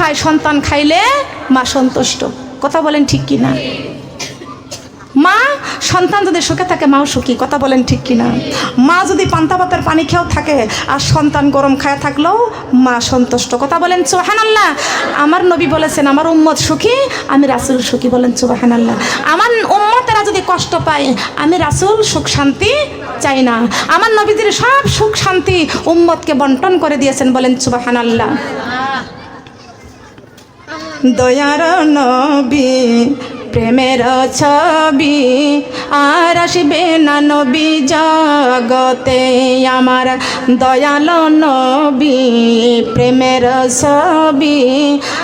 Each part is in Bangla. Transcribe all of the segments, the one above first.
খায়, সন্তান খাইলে মা সন্তুষ্ট। কথা বলেন ঠিক কি না মা, সন্তান যদি সুখে থাকে, মাও সুখী। কথা বলেন ঠিক কিনা? মা যদি পান্তা ভাতের পানি খেয়েও থাকে আর সন্তান গরম খায় থাকলেও মা সন্তুষ্ট। কথা বলেন চোহান আল্লাহ আমার নবী বলেছেন, আমার উম্মত সুখী, আমি রাসুল সুখী। বলেন চোহান আল্লাহ আমার উম্মতেরা যদি কষ্ট পায়, আমি রাসুল সুখ শান্তি চাই না। আমার নবীদের সব সুখ শান্তি উম্মতকে বন্টন করে দিয়েছেন বলেন চুবাহান আল্লাহ দয়ার নবী, প্রেমের ছবি। আর আসবে না নবী জগতে আমার দয়াল নবী, প্রেমের ছবি।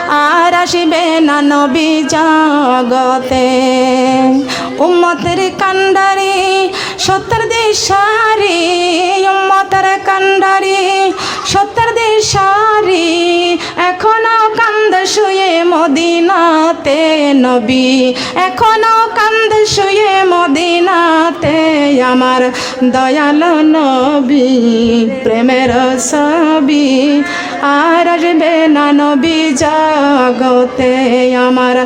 আর আসবে না নবী জগতে উম্মতের কান্ডারি সত্তর দিশারি, উম্মতের কান্ডারি সত্তর দিশারি, এখনও কান্দ শুয়ে মদিনাতে নবী, এখনও কান্দ শুয়ে মদিনাতে আমার দয়াল নবী, প্রেমের ছবি। আর আসবে না নবী জগতে আমার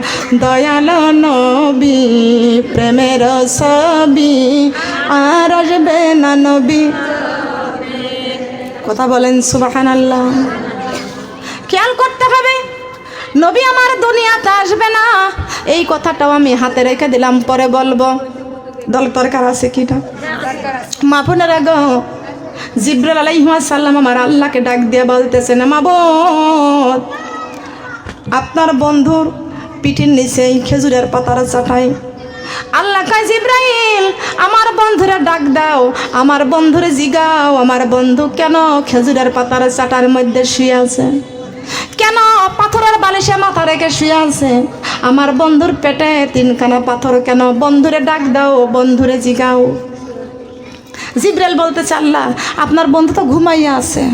দয়াল নবী, প্রেমের ছবি। আর আসবে না নবী। কথা বলেন সুবাহান আল্লাহ খেয়াল করতে হবে, নবী আমার দুনিয়াতে আসবে না। এই কথাটাও আমি হাতে রেখে দিলাম, পরে বলব। দল তরকার আছে কিটা? মা বোনেরা গো জিব্রাল আলাইসাল্লাম আমার আল্লাহকে ডাক দিয়ে বলতেছেন মা বোন, আপনার বন্ধুর পিঠির নিচে খেজুরের পাতার চাটাই আল্লাহ কয়, জিব্রাইল, আমার বন্ধুরে ডাক দাও, আমার বন্ধুরে জিগাও, আমার বন্ধু কেন খেজুরের পাতার চাটার মধ্যে শুয়ে আছে? কেন পাথরের বালিশে মাথা রেখে শুয়ে আছে? আমার বন্ধুর পেটে তিনখানা পাথর কেন? বন্ধুরে ডাক দাও, বন্ধুরে জিগাও। জিব্রাইল বলতে আল্লাহ, আপনার বন্ধু তো ঘুমাইয়া আছে।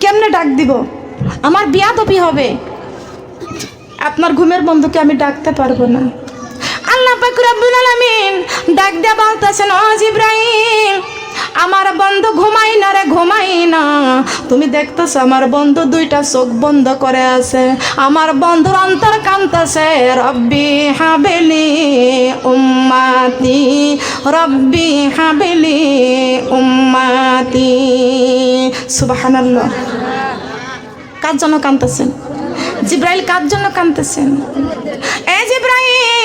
কেমনে ডাক দিব? আমার বিয়া তপি হবে। আপনার ঘুমের বন্ধুকে আমি ডাকতে পারব না। আল্লাহ পাক রব্বুল আলামিন ডাক দেয়া বলতেছেন, ও জিব্রাইল আমার বন্ধু ঘুমাই না রে, ঘুমাই না। তুমি দেখতেছো আমার বন্ধু দুইটা চোখ বন্ধ করে আছে। আমার বন্ধুর অন্তর কান্তাছে রব্বি হাবেলি উম্মাতি, রব্বি হাবেলি উম্মাতি। সুবহানাল্লাহ। কার জন্য কান্দতেছেন জিব্রাইল কার জন্য কান্দতেছেন এ জিব্রাইল!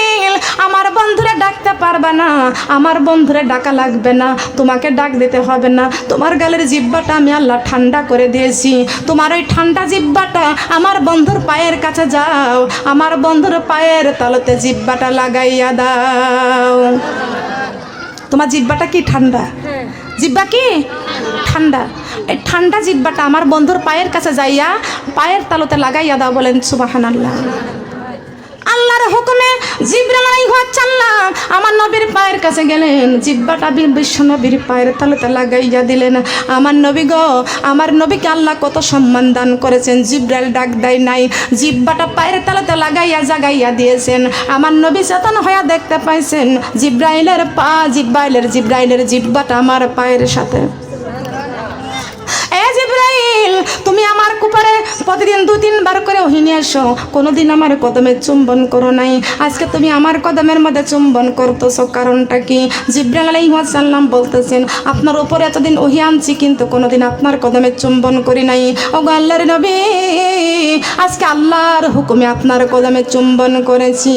আমার বন্ধুরা ডাকতে পারবে না। আমার বন্ধুরা ডাকা লাগবে না। তোমাকে ডাক দিতে হবে না। তোমার গালের জিব্বাটা আমি আল্লাহ ঠান্ডা করে দিয়েছি। তোমার ওই ঠান্ডা জিব্বাটা আমার বন্ধুর পায়ের কাছে যাও। আমার বন্ধুর পায়ের তলতে জিব্বাটা লাগাইয়া দাও। তোমার জিব্বাটা কি ঠান্ডা? জিব্বা কি? ঠান্ডা। এই ঠান্ডা জিব্বাটা আমার বন্ধুর পায়ের কাছে যাইয়া পায়ের তালুতে লাগাইয়া দাও বলেন সুবাহান আল্লাহ আল্লাহর হুকুমে জিব্রাইল আলাইহিসসালাম আমার নবীর পায়ের কাছে গেলেন। জিব্বাটা বিশ্ব নবীর পায়ের তালুতে লাগাইয়া দিলেন। আমার নবী গো, আমার নবীকে আল্লাহ কত সম্মান দান করেছেন। জিব্রাইল ডাক দেয় নাই। জিব্বাটা পায়ের তালুতে লাগাইয়া জাগাইয়া দিয়েছেন। আমার নবী চেতন হইয়া দেখতে পাইছেন। জিব্রাইলের পা জিব্রাইলের জিব্রাইলের জিব্বাটা আমার পায়ের সাথে। এ জিব্রাইল, তুমি আমার কুপারে প্রতিদিন দু, তিনবার করে ওহিনী এসো। কোনোদিন আমার কদমে চুম্বন করো নাই। আজকে তুমি আমার কদমের মধ্যে চুম্বন করতেছো। কারণটা কি? জিব্রাইল আলাইহাসাল্লাম বলতেছেন, আপনার উপরে এতদিন ওহি আনছি, কিন্তু কোনোদিন আপনার কদমে চুম্বন করি নাই। ও আল্লাহর নবী, আজকে আল্লাহর হুকুমে আপনার কদমে চুম্বন করেছি।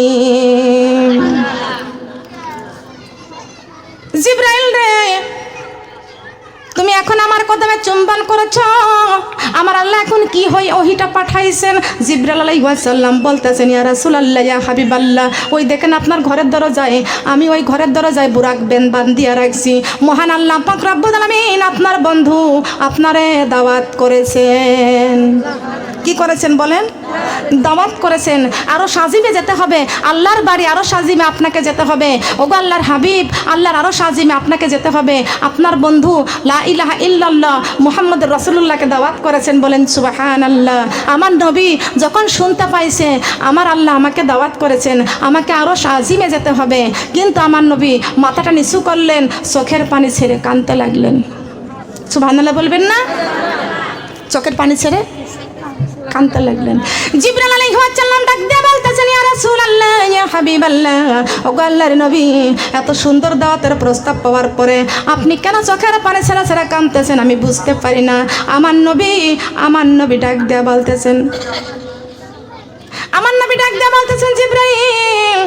জিব্রাইল রে তুমি এখন আমার কদমে চুম্বন করেছ। আমার আল্লাহ এখন কি হয় ওহিটা পাঠাইছেন? জিব্রাল আলাইসাল্লাম বলতেছেন, ইয়া রাসূলুল্লাহ, ইয়া হাবিবাল্লাহ, ওই দেখেন আপনার ঘরের দরজায়, আমি ওই ঘরের দরজায় বুরাক, বেন বান্দিয়া রাখছি। মহান আল্লাহ পাক রব্বুল আলামিন আপনার বন্ধু আপনারে দাওয়াত করেছেন। কি করেছেন বলেন? দাওয়াত করেছেন। আরও সাজিমে যেতে হবে। আল্লাহর বাড়ি আরও সাজিমে আপনাকে যেতে হবে। ওগো আল্লাহর হাবিব, আল্লাহর আরও সাজিমে আপনাকে যেতে হবে। আপনার বন্ধু লা ইলাহা ইল্লাল্লাহ মুহাম্মদ রসুল্লাহকে দাওয়াত করেছেন বলেন সুবাহান আল্লাহ আমার নবী যখন শুনতে পাইছে, আমার আল্লাহ আমাকে দাওয়াত করেছেন। আমাকে আরও সাজিমে যেতে হবে। কিন্তু আমার নবী মাথাটা নিচু করলেন, চোখের পানি ছেড়ে কানতে লাগলেন। সুবাহান আল্লাহ বলবেন না? চোখের পানি ছেড়ে কানতে লাগলেন। জিব্রাইল আলাইহিস সালাম ডাক দিয়ে বলতেছেন, ইয়া রাসূলুল্লাহ, ইয়া হাবিবাল্লাহ, ওগো আল্লাহর নবী, এত সুন্দর দাওয়াতের প্রস্তাব পাওয়ার পরে আপনি কেন চোখের পানি ছেড়া ছেড়া কাঁদতেছেন? আমি বুঝতে পারি না। আমার নবী আমার নবী ডাক দিয়ে বলতেছেন, আমার নবী ডাক দিয়ে বলতেছেন, জিব্রাইল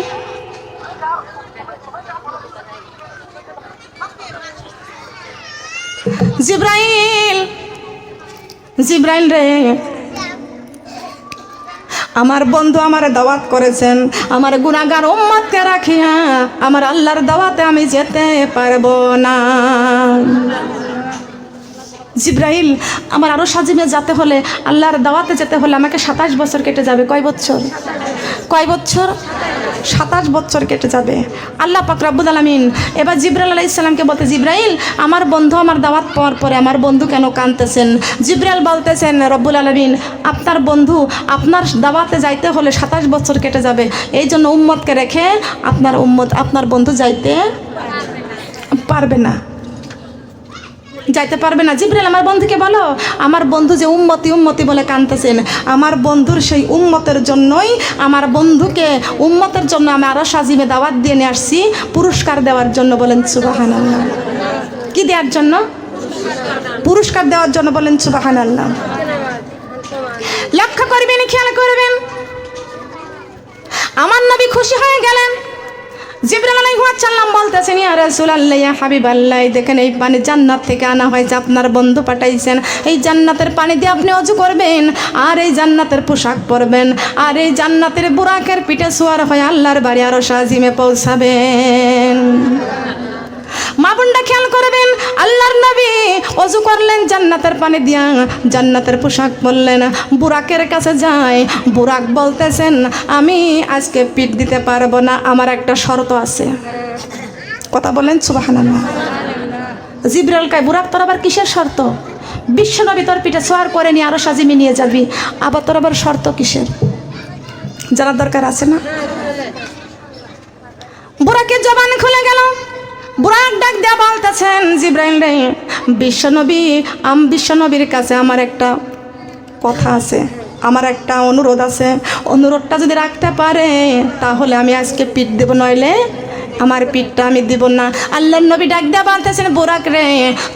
জিব্রাইল জিব্রাইল রে আমার বন্ধু আমার দাওয়াত করেছেন, আমার গুণাগার ওম্মাদকে রাখিয়া আমার আল্লাহর দাওয়াতে আমি যেতে পারব না। জিব্রাইল, আমার আরও সাজিমে যেতে হলে, আল্লাহর দাওয়াতে যেতে হলে আমাকে সাতাশ বছর কেটে যাবে। কয় বছর? কয় বছর? সাতাশ বছর কেটে যাবে। আল্লাহ পাক রব্বুল আলমিন এবার জিব্রাইল আলাইহিস সালামকে বলতে, জিব্রাইল, আমার বন্ধু আমার দাওয়াত পাওয়ার পরে আমার বন্ধু কেন কাঁদতেছেন? জিব্রাইল বলতেছেন, রব্বুল আলমিন, আপনার বন্ধু আপনার দাওয়াতে যাইতে হলে সাতাশ বছর কেটে যাবে। এই জন্য উম্মতকে রেখে আপনার উম্মত, আপনার বন্ধু যাইতে পারবে না। যাইতে পারবে না। জিব্রাইল, আমার বন্ধুকে বলো। আমার বন্ধু যে উম্মতি উম্মতি বলে কানতেছেন আমার বন্ধুর সেই উম্মতের জন্যই, আমার বন্ধুকে উম্মতের জন্য আমি আরও সাজিমে দাওয়াত দিয়ে নিয়ে আসছি, পুরস্কার দেওয়ার জন্য বলেন সুবাহান আল্লাহ কি দেওয়ার জন্য? পুরস্কার দেওয়ার জন্য বলেন সুবাহান আল্লাহ লক্ষ্য করবেন, খেয়াল করবেন। আমার নবী খুশি হয়ে গেলেন। জিব্রাইল আলাইহিস সালাম বলতেছেন, ইয়া রাসূলুল্লাহ, ইয়া হাবিবাল্লাহ দেখেন এই পানি জান্নাত থেকে আনা হয়েছে, আপনার বন্ধু পাঠাইছেন। এই জান্নাতের পানি দিয়ে আপনি অজু করবেন, আর এই জান্নাতের পোশাক পরবেন, আর এই জান্নাতের বুরাকের পিঠে সোয়ার হয়ে আল্লাহর বাড়ি আরও সাজিমে পৌঁছাবেন। মা বোনটা খেয়াল করবেন, আল্লাহর নবী অজু করলেন, জান্নাতের পানি দিয়া জান্নাতের পোশাক পরলেন। বুরাকের কাছে যায়, বুরাক বলতেছেন, আমি আজকে পিঠ দিতে পারব না, আমার একটা শর্ত আছে। কথা বলেন সুবাহান্লাহ জিব্রাইল কায়, বুরাক তোর আবার কিসের শর্ত? বিশ্ব নবী তোর পিঠে সোয়ার করে নিয়ে আরও সাজিমে নিয়ে যাবি, আবার তোর আবার শর্ত কিসের? জানার দরকার আছে না? বুরাকের জবান খুলে গেল। বুরাক ডাক দেয়া বলতেছেন জিব্রাইল রে। বিশ্বনবী, আম বিশ্বনবীর কাছে আমার একটা কথা আছে, আমার একটা অনুরোধ আছে। অনুরোধটা যদি রাখতে পারে, তাহলে আমি আজকে পিঠ দেব নইলে আমার পিঠটা আমি দিব না। আল্লাহর নবী ডাক দেয়া বলতেছেন বোরাক রে,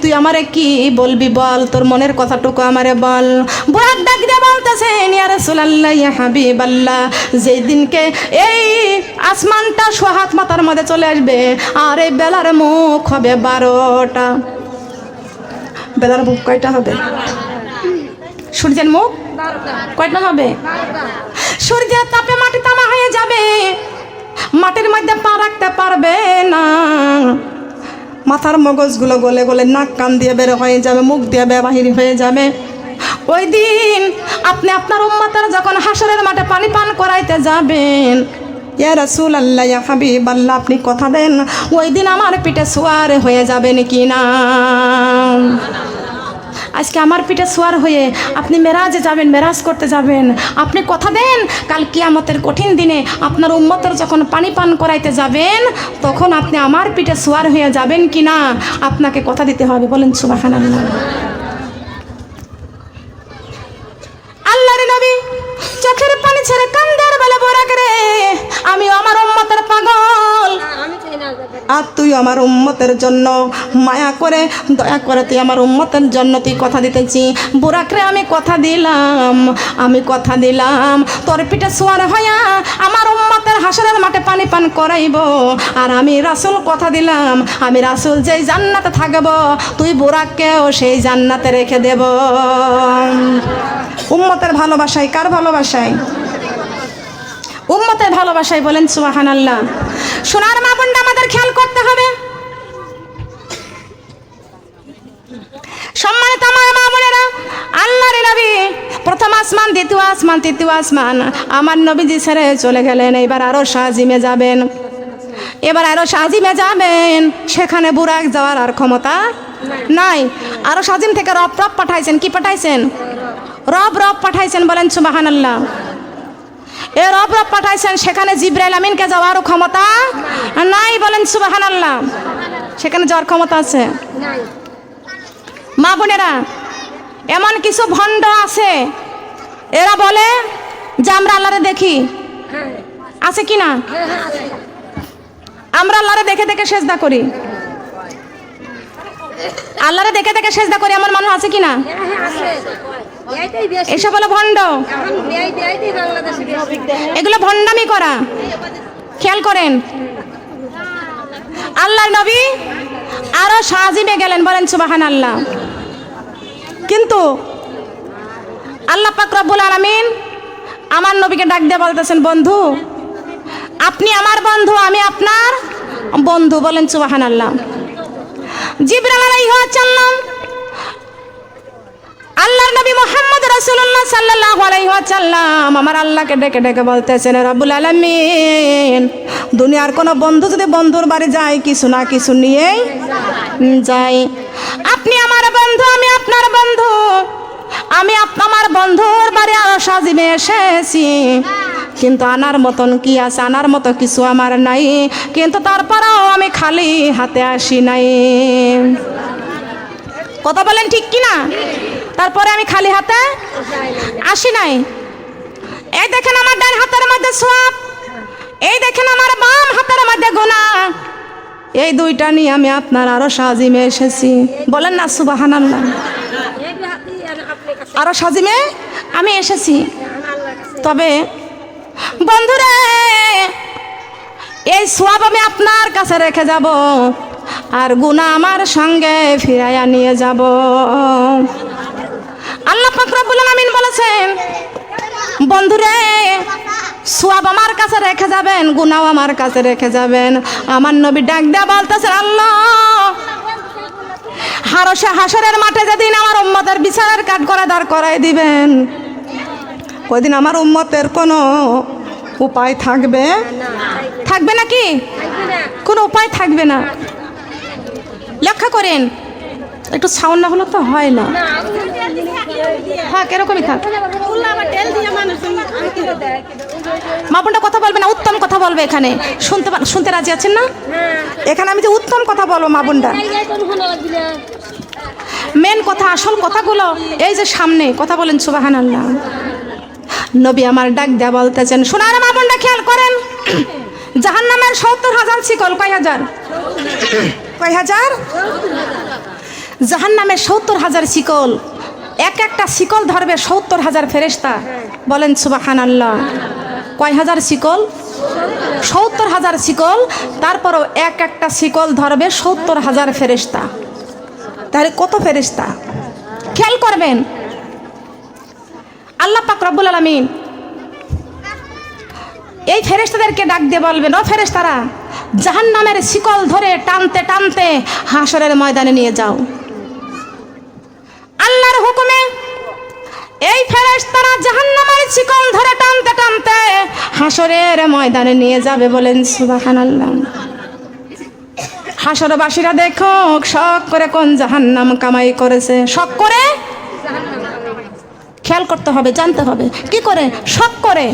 তুই আমারে কি বলবি বল? তোর মনের কথাটুকু আমারে বল। বোরাক ডাক দেয়া বলতেছেন ইয়া রাসূলুল্লাহ, ইয়া হাবিবাল্লাহ যেই দিনকে এই আসমানটা সোহাত মাথার মধ্যে চলে আসবে, আর এই বেলার মুখ হবে বারোটা। বেলার মুখ কয়টা হবে? সূর্যের মুখ কয়টা হবে? সূর্যের তাপে মাটি তামা হয়ে যাবে। মাটির মধ্যে পা রাখতে পারবে না। মাথার মগজগুলো গলে গলে নাক কান দিয়ে বের হয়ে যাবে, মুখ দিয়ে বেবাহির হয়ে যাবে। ওই দিন আপনি আপনার উম্মাতার যখন হাসরের মাঠে পানি পান করাইতে যাবেন, ইয়া রাসূল আল্লাহ ইয়া হাবিব আল্লাহ আপনি কথা দেন, ওই দিন আমার পিঠে সোয়ার হয়ে যাবেন কি না? আজকে আমার পিঠে সোয়ার হয়ে আপনি মেরাজে যাবেন, মেরাজ করতে যাবেন। আপনি কথা দেন, কাল কিয়ামতের কঠিন দিনে আপনার উম্মতের যখন পানি পান করাইতে যাবেন, তখন আপনি আমার পিঠে সোয়ার হয়ে যাবেন কি না আপনাকে কথা দিতে হবে, বলেন সুবাহান আল্লাহ আল্লাহর নবী চোখের পানি ছেড়ে কান্দার বেলা বরাক রে আমি আমার উম্মতের পাগল আর তুই আমার উম্মতের জন্য মায়া করে, দয়া করে তুই আমার উম্মতের জন্য তুই কথা দিতেছি। বুড়াকরে আমি কথা দিলাম, আমি কথা দিলাম। তোর পিঠে সোয়ার হইয়া আমার উম্মতের হাসরের মাঠে পানি পান করাইব। আর আমি রাসুল কথা দিলাম, আমি রাসুল যেই জান্নাতে থাকব, তুই বুড়াককেও সেই জান্নাতে রেখে দেব। উম্মতের ভালোবাসায়, কার ভালোবাসায়? উম্মতের ভালোবাসায় বলেন সুবাহান আল্লাহ সোনার মা খেয়াল করতে হবে। সম্মানিত আমার মা বোনেরা, আল্লাহর নবী প্রথম আসমান, দ্বিতীয় আসমান, তৃতীয় আসমান, আমার নবীজি ছেড়ে চলে গেলেন। এবার আরও সাজিমে যাবেন। এবার আরও সাজিমে যাবেন। সেখানে বুরাক যাওয়ার আর ক্ষমতা নাই। আরও সাজিম থেকে রব রব পাঠাইছেন। কি পাঠাইছেন? রব রব পাঠাইছেন বলেন সুবাহান আল্লাহ এ রব রব পাঠাইছেন, সেখানে জিব্রাইল আমিনকে যাওয়ার ক্ষমতা নাই বলেন সুবাহান আল্লাহ সেখানে যাওয়ার ক্ষমতা আছে? মা বোনেরা, এমন কিছু ভণ্ড আছে? এরা বলে যে আমরা আল্লাহরে দেখি। আছে কি না? আমরা আল্লাহরে দেখে দেখে সেজদা করি। আল্লাহরে দেখে দেখে সেজদা করি, এমন মানুষ আছে কি না? এসব হলো ভণ্ড। এগুলো ভণ্ডামি করা। খেয়াল করেন। আল্লাহর নবী আরও সাজিমে গেলেন বলেন সুবাহান আল্লাহ কিন্তু আল্লাহ পাক রব্বুল আলামিন আমার নবীকে ডাক দিয়ে বলতেছেন বন্ধু আপনি আমার বন্ধু আমি আপনার বন্ধু বলেন সুবাহান আল্লাহ জিবরাল আলাইহিস সালাম আল্লাহর নবী মোহাম্মদ রাসূলুল্লাহ সাল্লাল্লাহু আলাইহি ওয়াসাল্লাম আমার আল্লাহকে ডেকে ডেকে বলতেছেন, রব্বুল আলামিন, দুনিয়ার কোনো বন্ধু যদি বন্ধুর বাড়ি যায়, কিছু না কিছু নিয়েই যাই আপনি আমার বন্ধু, আমি আপনার বন্ধু, আমি আমার বন্ধুর বাড়ি আরও সাজিমে এসেছি। কিন্তু আনার মতন কি আছে? আনার মতো কিছু আমার নাই। কিন্তু তারপরেও আমি খালি হাতে আসি নাই। কথা বলেন ঠিক কি না তারপরে আমি খালি হাতে আসি নাই। এই দেখেন আমার ডান হাতের মধ্যে সোয়াব, এই দেখেন আমার বাম হাতের মধ্যে গোনা। এই দুইটা নিয়ে আমি আপনার আরও সাজিমে এসেছি। বলেন না সুবাহান আরও সাজিমে আমি এসেছি। তবে বন্ধুরে, এই সোয়াব আমি আপনার কাছে রেখে যাব আর গুণা আমার সঙ্গে ফিরাইয়া নিয়ে যাব। আল্লাহ পাক রব্বুল আলামিন বলেছেন, বন্ধুরে, সোয়াব আমার কাছে রেখে যাবেন গুনাও আমার কাছে রেখে যাবেন। আমার নবী ডাক দেয়া বলতেছেন আল্লাহ, হারসে হাসরের মাঠে যেদিন আমার উম্মতের বিচারের কাঠ করে দাঁড় করাই দিবেন, ওইদিন আমার উম্মতের কোনো উপায় থাকবে? থাকবে নাকি? কোনো উপায় থাকবে না। লক্ষ্য করেন একটু সাউন্ড না হলে তো হয় না। থাক এরকমই থাক। মা বোনটা কথা বলবে না উত্তম কথা বলবে এখানে। শুনতে শুনতে রাজি আছেন না? এখানে আমি যে উত্তম কথা বলব মা বোনটা। মেন কথা আসল কথাগুলো এই যে সামনে কথা বলেন সুবাহান আল্লাহ নবী আমার ডাক দেয়া বলতেছেন শোনার মা বোনটা খেয়াল করেন। জাহান নামের সত্তর হাজার শিকল কয় হাজার? কয় হাজার? জাহান নামের সত্তর হাজার শিকল। এক একটা শিকল ধরবে সত্তর হাজার ফেরেস্তা বলেন সুবাহান আল্লাহ কয় হাজার শিকল? সত্তর হাজার শিকল, তারপরও এক একটা শিকল ধরবে সত্তর হাজার ফেরেস্তা তাহলে কত ফেরেস্তা খেয়াল করবেন। আল্লাহ পাক রব্বুল আলমিন এই ফেরেস্তাদেরকে ডাক দিয়ে বলবেন, ও ফেরেস্তারা জাহান নামের শিকল ধরে টানতে টানতে হাঁসরের ময়দানে নিয়ে যাও আল্লাহর হুকুমে এই ফেরেস্তারা জাহান নামের শিকল ধরে টানতে টানতে হাসরের ময়দানে নিয়ে যাবে বলেন সুবাহান আল্লাহ হাসরবাসীরা দেখো শখ করে কোন জাহান্নাম কামাই করেছে। শখ করে? খেয়াল করতে হবে, জানতে হবে। কি করে? শখ করে।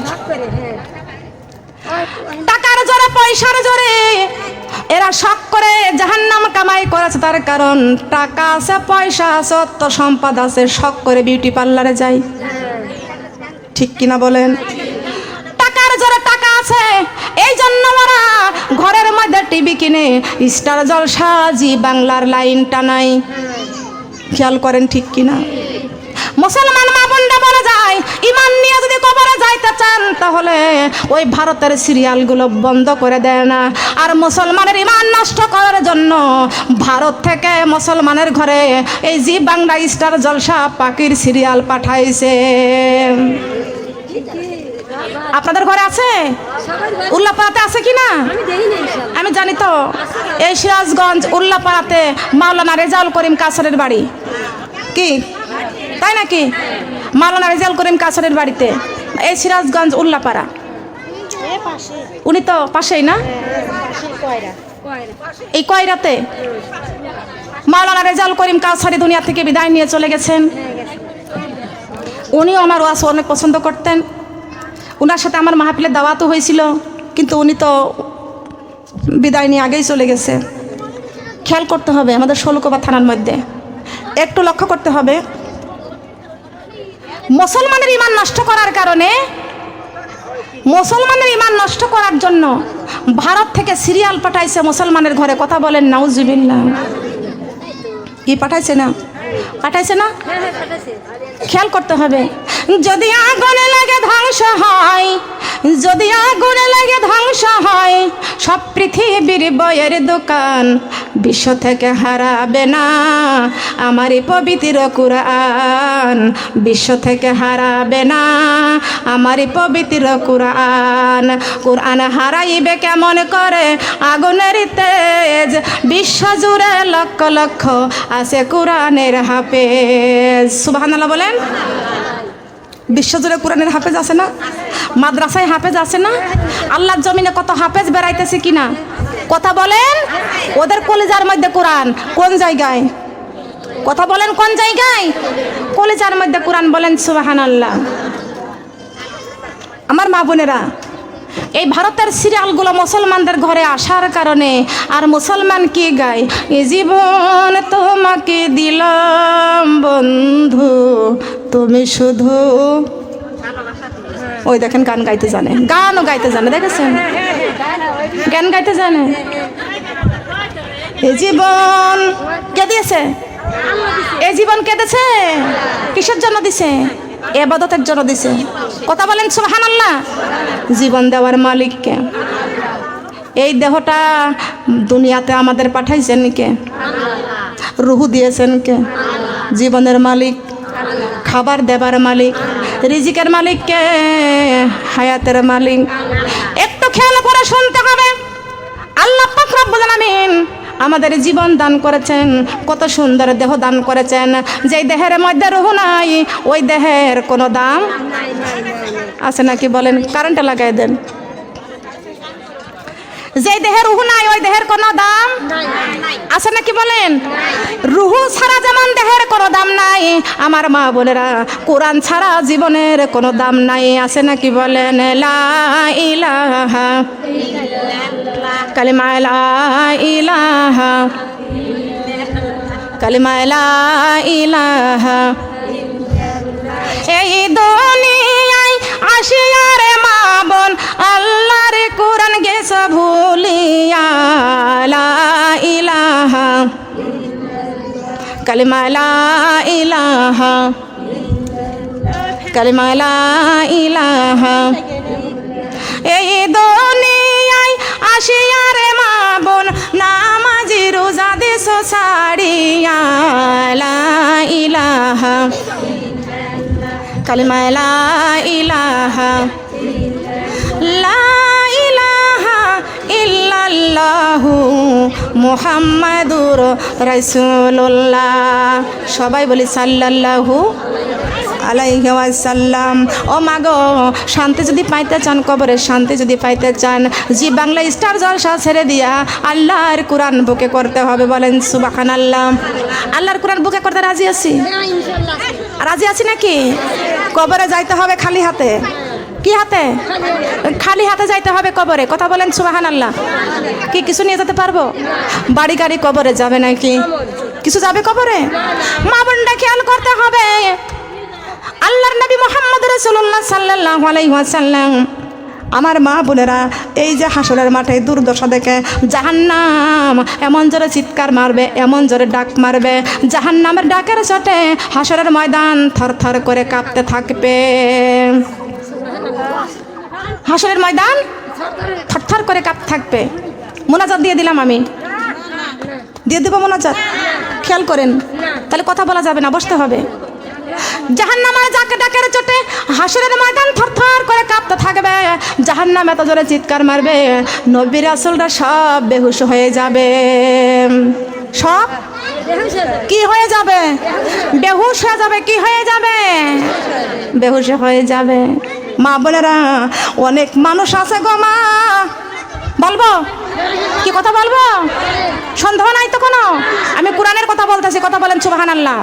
টাকার জোরে, পয়সার জোরে এরা শখ করে জাহান্নাম কামাই করেছে। তার কারণ টাকা আছে, পয়সা আছে, অর্থ সম্পদ আছে। শখ করে বিউটি পার্লারে যায় ঠিক কিনা বলেন? টাকার জোরে টাকা আছে এই জন্য ওরা ঘরের মধ্যে টিভি কিনে স্টার জলসা জি বাংলার লাইন টানাই খেয়াল করেন ঠিক কিনা? মুসলমান মা বোনরা বলে যায় ইমান নিয়ে যদি কবরে যাইতে চান তাহলে ওই ভারতের সিরিয়ালগুলো বন্ধ করে দেয় না। আর মুসলমানের ইমান নষ্ট করার জন্য ভারত থেকে মুসলমানের ঘরে এই জি বাংলা স্টার জলসা পাখির সিরিয়াল পাঠাইছে। আপনাদের ঘরে আছে? উল্লাপাড়াতে আছে কি না? আমি জানি তো। এই সিরাজগঞ্জ উল্লাপাড়াতে মাওলানা রেজাউল করিম কাসরের বাড়ি। কি? তাই নাকি? মাওলানা রেজাউল করিম কাসরের বাড়িতে। এই সিরাজগঞ্জ উল্লাপাড়া। উনি তো পাশেই না? এই কয়রাতে? মাওলানা রেজাউল করিম কাউসারি দুনিয়া থেকে বিদায় নিয়ে চলে গেছেন। উনিও আমার ওয়াজ অনেক পছন্দ করতেন। ওনার সাথে আমার মাহফিলের দাওয়াতও হয়েছিল, কিন্তু উনি তো বিদায় নিয়ে আগেই চলে গেছে। খেয়াল করতে হবে আমাদের ষোলকোবা থানার মধ্যে। একটু লক্ষ্য করতে হবে, মুসলমানের ইমান নষ্ট করার কারণে, মুসলমানের ইমান নষ্ট করার জন্য ভারত থেকে সিরিয়াল পাঠাইছে মুসলমানের ঘরে। কথা বলেন, নাউজুবিল্লাহ। কি পাঠাইছে না? পাঠাইছে না? খেয়াল করতে হবে। যদি আগুনে লাগে ধ্বংস হয়, যদি আগুনে লাগে ধ্বংস হয়, সব পৃথিবীর বইয়ের দোকান বিশ্ব থেকে হারাবে না। আমার পবিত্র কুরআন বিশ্ব থেকে হারাবে না। আমার পবিত্র কুরআন কুরআন হারাইবে কেমন করে? আগুনের তেজ বিশ্ব জুড়ে লক্ষ লক্ষ আছে কোরআনের হাফেজ। সুবহানাল্লাহ বলেন। বিশ্বজুড়ে কোরআনের হাফেজ আছে না? মাদ্রাসায় হাফেজ আছে না? আল্লাহর জমিনে কত হাফেজ বেড়াইতেছে কিনা? কথা বলেন। ওদের কলেজার মধ্যে কোরআন। কোন জায়গায়? কথা বলেন কোন জায়গায়? কলেজার মধ্যে কোরআন বলেন সুবাহান আল্লাহ আমার মা বোনেরা এই ভারতের সিরিয়ালগুলো মুসলমানদের ঘরে আসার কারণে আর মুসলমান কি গায়? জীবন তোমাকে দিলাম বন্ধু তুমি শুধু ওই দেখেন গান গাইতে জানে। গানও গাইতে জানে দেখেছেন? গান গাইতে জানে? এ জীবন কে দিয়েছে? এ জীবন কে দিয়েছে কিসের জন্য দিছে? এবাদতের জন্য দিছে? কথা বলেন সুবাহান আল্লাহ জীবন দেওয়ার মালিককে। এই দেহটা দুনিয়াতে আমাদের পাঠাইছেন কে? রুহু দিয়েছেন কে? জীবনের মালিক, খাবার দেবার মালিক, রিজিকের মালিক কে? হায়াতের মালিক। একটু খেয়াল করে শুনতে হবে। আল্লাহ রব্বুল আমাদের জীবন দান করেছেন, কত সুন্দর দেহ দান করেছেন। যেই দেহের মধ্যে রুহু নাই, ওই দেহের কোনো দাম আছে নাকি বলেন কারেন্টে লাগাই দেন। যেই দেহের রুহু নাই, ওই দেহের কোনো দাম? আছে নাকি বলেন? রুহু ছাড়া যেমন দেহের কোনো দাম নাই, আমার মা বোনেরা কোরআন ছাড়া জীবনের কোনো দাম নাই, আছে নাকি বলেন? কালিমা ইলাহা কালিমা ইলাহা এই দুনিয়ায় আসিয়ার মা বোন, আল্লাহর কোরআন গেছ ভুলিয়া, লা ইলাহা, কালিমা লা ইলাহা, কালিমা লা ইলাহা। এই দুনিয়ায় আসিয়ার মা বোন, নামাজি রোজা দেশ সারিয়া লা ইলাহা। কালিমা লা ইলাহা লা ইলাহা ইল্লাল্লাহু মুহাম্মাদুর রাসূলুল্লাহ। সবাই বলি সাল্লাল্লাহু আলাইহি ওয়াসাল্লাম। ও মাগো শান্তি যদি পাইতে চান কবরে শান্তি যদি পাইতে চান জি বাংলা স্টার জলসা ছেড়ে দিয়া আল্লাহর কোরআন বুকে করতে হবে বলেন সুবাহান আল্লাহ আল্লাহর কোরআন বুকে করতে রাজি আছি? রাজি আছি নাকি? কবরে যাইতে হবে খালি হাতে? কি হাতে? খালি হাতে যাইতে হবে কবরে। কথা বলেন সুবাহান আল্লাহ কি কিছু নিয়ে যেতে পারব? বাড়ি গাড়ি কবরে যাবে নাকি? কিছু যাবে কবরে? মা বোনটা খেয়াল করতে হবে। আল্লাহর নবী মোহাম্মদ রসুল্লাহ সাল্লাহ আলাইসাল্লাম আমার মা বোনেরা, এই যে হাসরের মাঠে দুর্দশা দেখে, জাহান্নাম, এমন জোরে চিৎকার মারবে, এমন জোরে ডাক মারবে, জাহান্নামের ডাকের চটে হাসরের ময়দান থর থর করে কাঁপতে থাকবে। হাসরের ময়দান থরথর করে কাঁপতে থাকবে। মোনাজাত দিয়ে দিলাম আমি। দিয়ে দেবো মোনাজাত। খেয়াল করেন। তাহলে কথা বলা যাবে না, বসতে হবে। জাহান্নামার যাকে ডাকের চোটে, হাসরের ময়দান থরথর করে কাঁপতে থাকবে। জাহান্নাম এত জোরে চিৎকার মারবে, নবীর আসলটা সব বেহুশ হয়ে যাবে। সব? কি হয়ে যাবে? বেহুশ হয়ে যাবে, কি হয়ে যাবে? বেহুশ হয়ে যাবে। মা বোনেরা, অনেক মানুষ আছে গো মা। বলব? কি কথা বলব? সন্দেহ নাই তো কোনো? আমি কোরআনের কথা বলতেছি, কথা বলেন সুবাহান আল্লাহ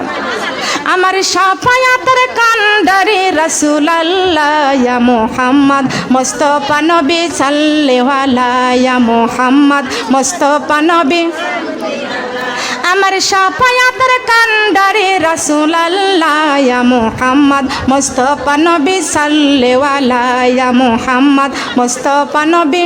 আমার সাফায়াতের কান্ডারি রসুল আল্লাহ মোহাম্মদ, মোস্তফা নবী সাল্লেওয়ালা মোহাম্মদ, মোস্তফা নবী। আমার সাফায়াতের কান্ডারে রাসুল আল্লাহ মোহাম্মদ, মোস্তফা নবী সাল্লেওয়ালা মোহাম্মদ, মোস্তফা নবী।